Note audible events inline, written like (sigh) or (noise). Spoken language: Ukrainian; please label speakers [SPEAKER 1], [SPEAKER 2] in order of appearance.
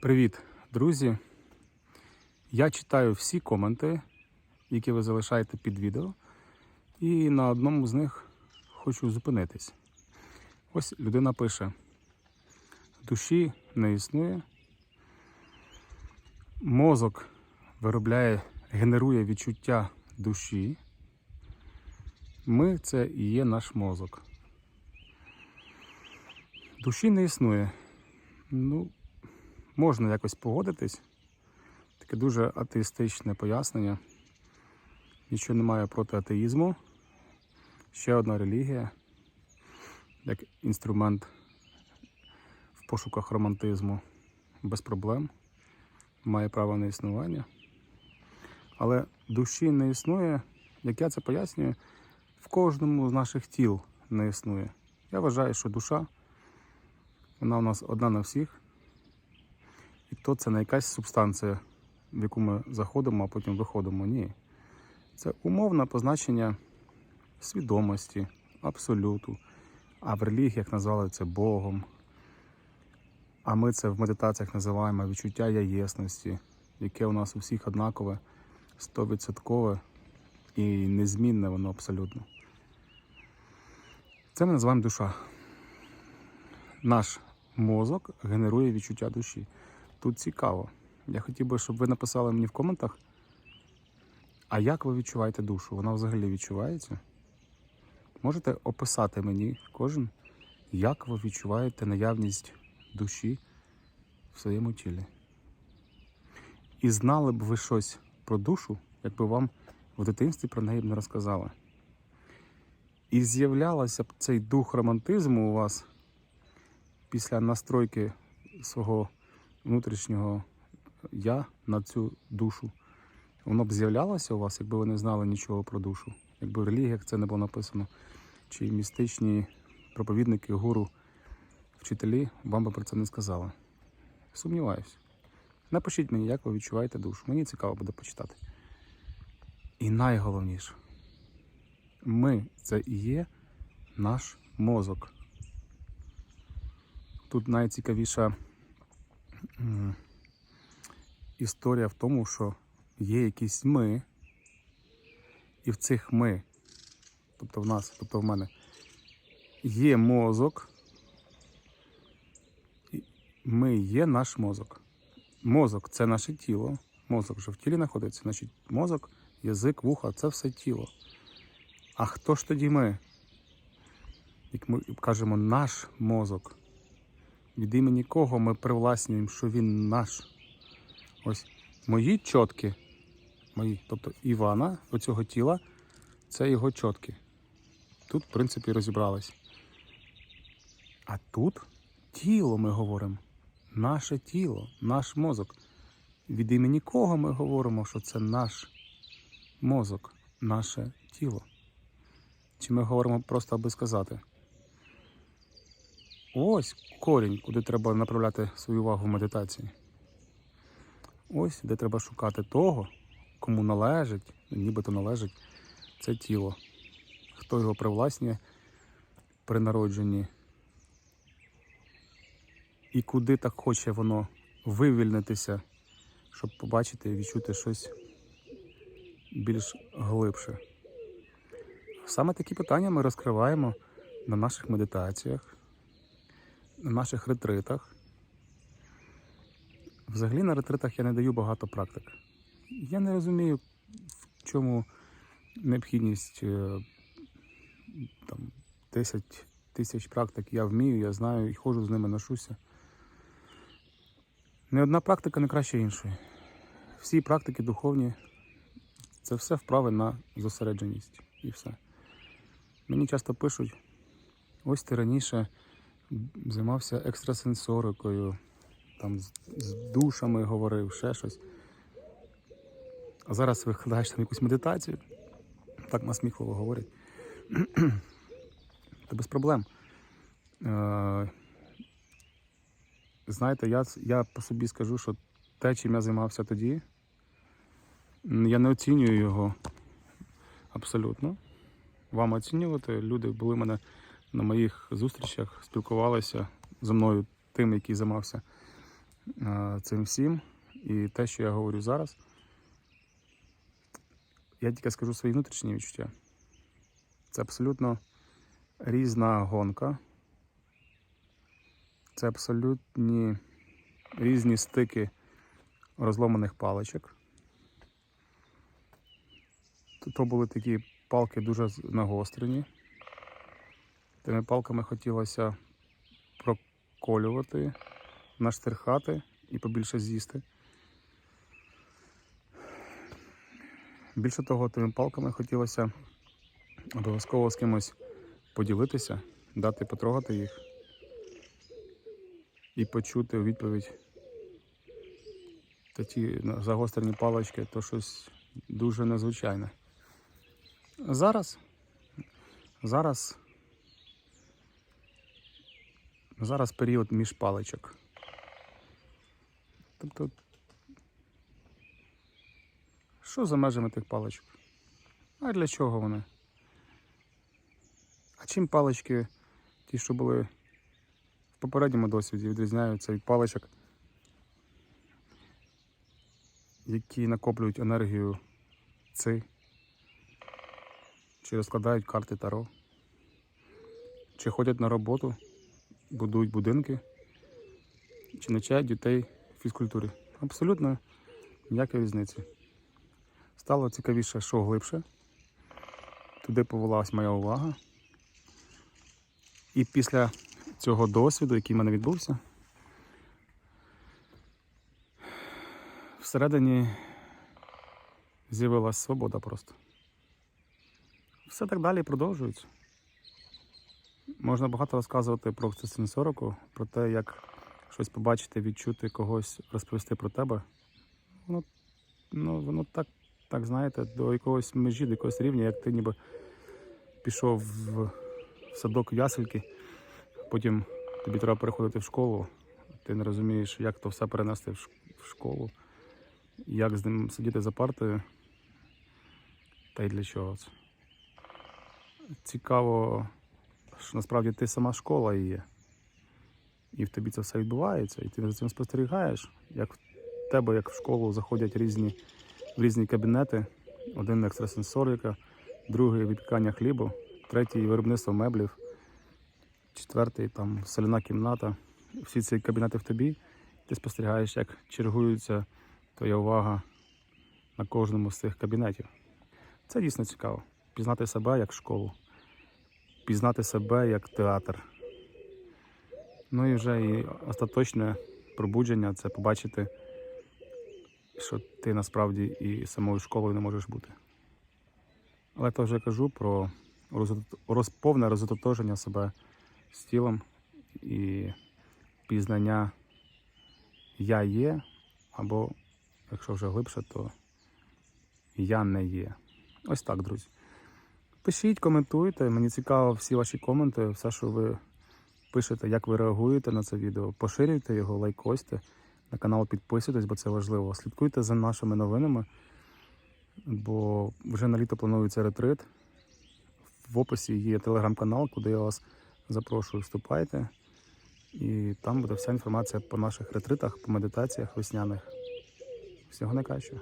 [SPEAKER 1] Привіт, друзі! Я читаю всі коменти, які ви залишаєте під відео, і на одному з них хочу зупинитись. Ось людина пише: душі не існує, мозок виробляє, генерує відчуття душі. Ми це і є наш мозок. Душі не існує. Ну, можна якось погодитись. Таке дуже атеїстичне пояснення. Нічого немає проти атеїзму. Ще одна релігія, як інструмент в пошуках романтизму без проблем. Має право на існування. Але душі не існує, як я це пояснюю, в кожному з наших тіл не існує. Я вважаю, що душа, вона у нас одна на всіх. І то це не якась субстанція, в яку ми заходимо, а потім виходимо. Ні. Це умовне позначення свідомості, абсолюту. А в релігіях назвали це Богом. А ми це в медитаціях називаємо відчуття яєсності, яке у нас у всіх однакове, стовідсоткове і незмінне воно абсолютно. Це ми називаємо душа. Наш мозок генерує відчуття душі. Тут цікаво. Я хотів би, щоб ви написали мені в коментах, а як ви відчуваєте душу? Вона взагалі відчувається? Можете описати мені кожен, як ви відчуваєте наявність душі в своєму тілі? І знали б ви щось про душу, якби вам в дитинстві про неї б не розказали. І з'являлося б цей дух романтизму у вас після настройки свого внутрішнього я на цю душу. Воно б з'являлося у вас, якби ви не знали нічого про душу, якби в релігіях це не було написано, чи містичні проповідники, гуру, вчителі вам би про це не сказали. Сумніваюсь. Напишіть мені, як ви відчуваєте душу. Мені цікаво буде почитати. І найголовніше, ми це і є наш мозок. Тут найцікавіша історія в тому, що є якісь ми, і в цих ми, тобто в нас, тобто в мене, є мозок, ми є наш мозок. Мозок це наше тіло. Мозок вже в тілі знаходиться, значить мозок, язик, вуха це все тіло. А хто ж тоді ми? Як ми кажемо, наш мозок від імені кого ми привласнюємо, що він наш. Ось мої чотки, мої, тобто Івана, оцього тіла, це його чотки. Тут, в принципі, розібрались. А тут тіло ми говоримо. Наше тіло, наш мозок. Від імені кого ми говоримо, що це наш мозок, наше тіло? Чи ми говоримо просто аби сказати? Ось корінь, куди треба направляти свою увагу в медитації. Ось де треба шукати того, кому належить, нібито належить це тіло. Хто його привласнює при народженні. І куди так хоче воно вивільнитися, щоб побачити і відчути щось більш глибше. Саме такі питання ми розкриваємо на наших медитаціях на наших ретритах. Взагалі на ретритах я не даю багато практик. Я не розумію, в чому необхідність е, там, 10 тисяч практик я вмію, я знаю і ходжу з ними ношуся. Не одна практика не краще іншої. Всі практики духовні це все вправи на зосередженість і все. Мені часто пишуть, ось ти раніше займався екстрасенсорикою, там з, душами говорив, ще щось. А зараз викладаєш там якусь медитацію, так насміхливо говорять. (clears throat) Та без проблем. Е, знаєте, я, я по собі скажу, що те, чим я займався тоді, я не оцінюю його абсолютно. Вам оцінювати. Люди були мене на моїх зустрічах, спілкувалися зі мною тим, який займався е, цим всім. І те, що я говорю зараз, я тільки скажу свої внутрішні відчуття. Це абсолютно різна гонка. Це абсолютні різні стики розломаних паличок. То були такі палки дуже нагострені. Тими палками хотілося проколювати, наштерхати і побільше з'їсти. Більше того, тими палками хотілося обов'язково з кимось поділитися, дати потрогати їх і почути у відповідь та ті загострені палички, то щось дуже незвичайне. Зараз, зараз, зараз період між паличок. Тобто, що за межами тих паличок? А для чого вони? А чим палички, ті, що були в попередньому досвіді, відрізняються від паличок, які накоплюють енергію ци, чи розкладають карти Таро, чи ходять на роботу, будують будинки, чи навчають дітей фізкультурі. Абсолютно ніякої різниці. Стало цікавіше, що глибше. Туди повелась моя увага. І після цього досвіду, який в мене відбувся, всередині з'явилася свобода просто. Все так далі продовжується. Можна багато розказувати про екстрасенсорику, про те, як щось побачити, відчути когось, розповісти про тебе. Воно, ну, воно так, так, знаєте, до якогось межі, до якогось рівня, як ти ніби пішов в садок ясельки, потім тобі треба переходити в школу, ти не розумієш, як то все перенести в школу, як з ним сидіти за партою, та й для чого це. Цікаво, що насправді ти сама школа є. І в тобі це все відбувається, і ти за цим спостерігаєш, як в тебе, як в школу, заходять різні, в різні кабінети. Один екстрасенсорика, другий випікання хлібу, третій виробництво меблів, четвертий там соляна кімната. Всі ці кабінети в тобі. Ти спостерігаєш, як чергується твоя увага на кожному з цих кабінетів. Це дійсно цікаво. Пізнати себе як школу, пізнати себе як театр. Ну і вже і остаточне пробудження це побачити, що ти насправді і самою школою не можеш бути. Але то вже кажу про розот- роз- розототоження себе з тілом і пізнання я є, або, якщо вже глибше, то я не є. Ось так, друзі. Пишіть, коментуйте. Мені цікаво всі ваші коменти, все, що ви пишете, як ви реагуєте на це відео. Поширюйте його, лайкосьте. На канал підписуйтесь, бо це важливо. Слідкуйте за нашими новинами, бо вже на літо планується ретрит. В описі є телеграм-канал, куди я вас запрошую. Вступайте. І там буде вся інформація по наших ретритах, по медитаціях весняних. Всього найкращого.